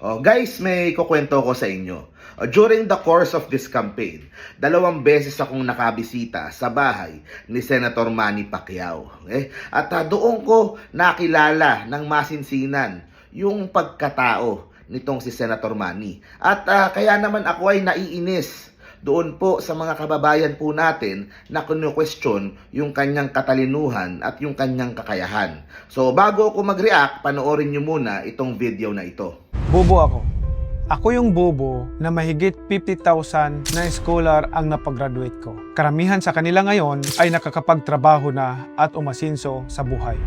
Oh, guys, may kukwento ko sa inyo. Oh, during the course of this campaign, dalawang beses akong nakabisita sa bahay ni Senator Manny Pacquiao. Okay? At ah, doon ko nakilala ng masinsinan yung pagkatao nitong si Senator Manny. At ah, kaya naman ako ay naiinis doon po sa mga kababayan po natin na kinu-question yung kanyang katalinuhan at yung kanyang kakayahan. So bago ako mag-react, panoorin nyo muna itong video na ito. Bobo ako. Ako yung bobo na mahigit 50,000 na scholar ang napagraduate ko. Karamihan sa kanila ngayon ay nakakapagtrabaho na at umasinso sa buhay.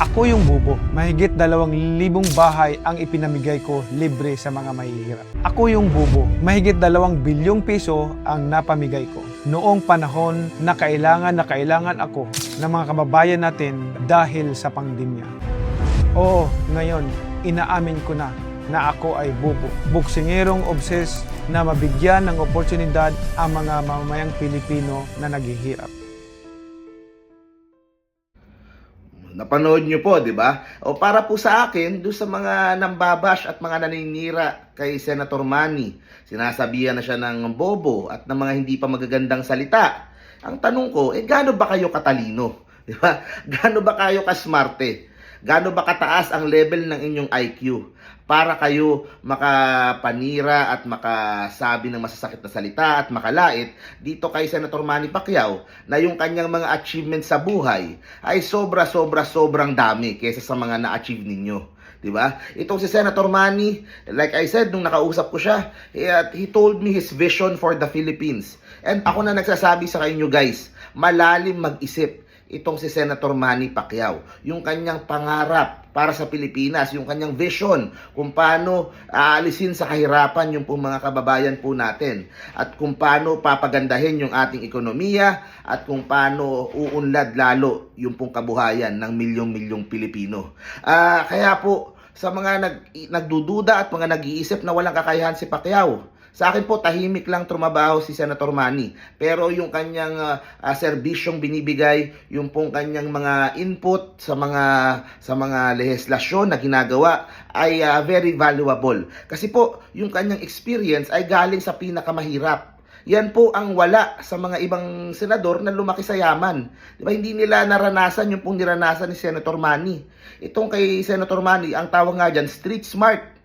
Ako yung bobo. Mahigit dalawang libong bahay ang ipinamigay ko libre sa mga mahihirap. Ako yung bobo. Mahigit dalawang bilyong piso ang napamigay ko. Noong panahon na kailangan na kailangan ako ng mga kababayan natin dahil sa pandemya. Oo, ngayon, inaamin ko na na ako ay bubo. Buksingerong obses na mabigyan ng oportunidad ang mga mamamayang Pilipino na naghihirap. Napanood nyo po, di ba? O para po sa akin, doon sa mga nambabash at mga naninira kay Senator Manny, sinasabihan na siya ng bobo at ng mga hindi pa magagandang salita. Ang tanong ko, eh gaano ba kayo katalino? Di ba? Gaano ba kayo kasmarte? Gaano ba kataas ang level ng inyong IQ para kayo makapanira at makasabi ng masasakit na salita at makalait dito kay Senator Manny Pacquiao na yung kanyang mga achievements sa buhay ay sobra-sobra sobrang dami kaysa sa mga na-achieve ninyo. 'di ba? Itong si Senator Manny, like I said nung nakausap ko siya, he, he told me his vision for the Philippines. And ako na nagsasabi sa inyo guys, malalim mag-isip itong si Senator Manny Pacquiao. Yung kanyang pangarap para sa Pilipinas, yung kanyang vision kung paano aalisin sa kahirapan yung pong mga kababayan po natin at kung paano papagandahin yung ating ekonomiya at kung paano uunlad lalo yung pong kabuhayan ng milyong-milyong Pilipino. Ah, kaya po sa mga nag, nagdududa at mga nag-iisip na walang kakayahan si Pacquiao, sa akin po, tahimik lang trumabaho si Senator Manny. Pero yung kanyang uh, uh, serbisyong binibigay, yung pong kanyang mga input sa mga sa mga lehislasyon na ginagawa ay uh, very valuable. Kasi po, yung kanyang experience ay galing sa pinakamahirap. Yan po ang wala sa mga ibang senador na lumaki sa yaman. Di ba? Hindi nila naranasan yung pong niranasan ni Senator Manny. Itong kay Senator Manny, ang tawag nga dyan, street smart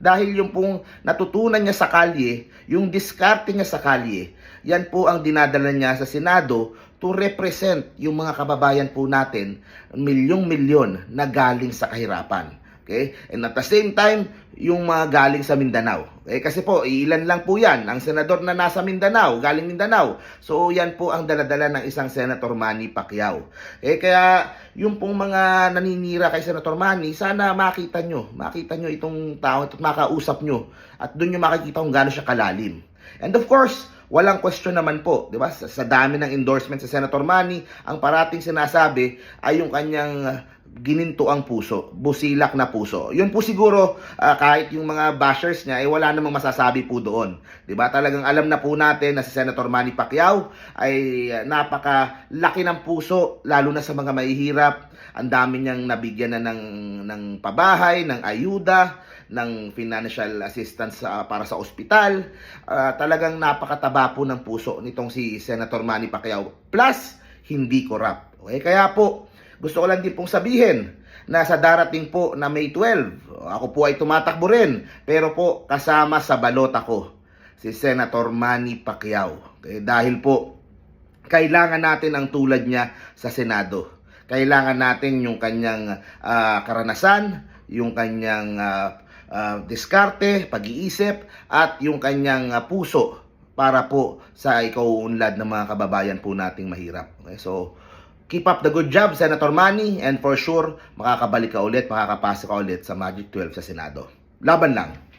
dahil yung pong natutunan niya sa kalye, yung diskarte niya sa kalye, yan po ang dinadala niya sa Senado to represent yung mga kababayan po natin, milyong-milyon na galing sa kahirapan. Okay? And at the same time, yung mga galing sa Mindanao. Okay? Kasi po, ilan lang po yan. Ang senador na nasa Mindanao, galing Mindanao. So, yan po ang daladala ng isang Senator Manny Pacquiao. Okay? Kaya, yung pong mga naninira kay Senator Manny, sana makita nyo. Makita nyo itong tao at makausap nyo. At doon nyo makikita kung gaano siya kalalim. And of course, walang question naman po, 'di ba? Sa, sa dami ng endorsement sa Senator Manny, ang parating sinasabi ay yung kanyang gininto ang puso, busilak na puso. Yun po siguro uh, kahit yung mga bashers niya ay eh, wala namang masasabi po doon. 'Di ba? Talagang alam na po natin na si Senator Manny Pacquiao ay uh, napaka-laki ng puso lalo na sa mga mahihirap. Ang dami niyang nabigyan na ng ng pabahay, ng ayuda, ng financial assistance uh, para sa ospital. Uh, talagang napakataba po ng puso nitong si Senator Manny Pacquiao. Plus, hindi corrupt. Okay? Kaya po, gusto ko lang din pong sabihin na sa darating po na May 12, ako po ay tumatakbo rin. Pero po, kasama sa balot ako, si Senator Manny Pacquiao. Okay? Dahil po, kailangan natin ang tulad niya sa Senado. Kailangan natin yung kanyang uh, karanasan, yung kanyang uh, uh, diskarte, pag-iisip, at yung kanyang uh, puso para po sa ikauunlad ng mga kababayan po nating mahirap. Okay? So, keep up the good job, Senator Manny, and for sure, makakabalik ka ulit, makakapasa ka ulit sa Magic 12 sa Senado. Laban lang!